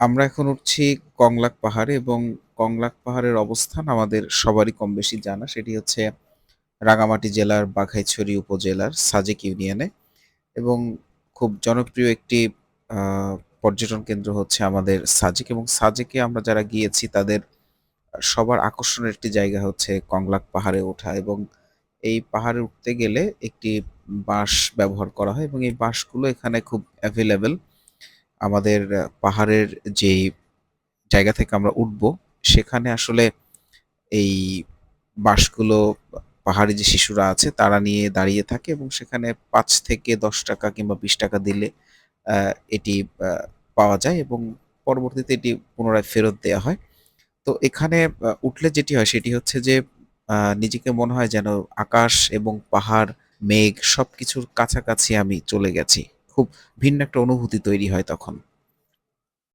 আমরা এখন উঠছি কংলাক পাহাড়ে এবং কংলাক পাহাড়ের অবস্থান আমাদের সবারই কম বেশি জানা। সেটি হচ্ছে রাঙামাটি জেলার বাঘাইছড়ি উপজেলার সাজেক ইউনিয়নে এবং খুব জনপ্রিয় একটি পর্যটন কেন্দ্র হচ্ছে আমাদের সাজেক এবং সাজেকে আমরা যারা গিয়েছি তাদের সবার আকর্ষণের একটি জায়গা হচ্ছে কংলাক পাহাড়ে ওঠা এবং এই পাহাড়ে উঠতে গেলে একটি বাঁশ ব্যবহার করা হয় এবং এই বাঁশগুলো এখানে খুব এভেইলেবল। আমাদের পাহাড়ের যেই জায়গা থেকে আমরা উঠবো, সেখানে আসলে এই বাঁশগুলো পাহাড়ি যে শিশুরা আছে তারা নিয়ে দাঁড়িয়ে থাকে এবং সেখানে ৳৫-১০ কিংবা ৳২০ দিলে এটি পাওয়া যায় এবং পরবর্তীতে এটি পুনরায় ফেরত দেওয়া হয়। তো এখানে উঠলে যেটি হয় সেটি হচ্ছে যে নিজেকে মনে হয় যেন আকাশ এবং পাহাড়, মেঘ সব কিছুর কাছাকাছি আমি চলে গেছি। খুব ভিন্ন একটা অনুভূতি তৈরি হয় তখন।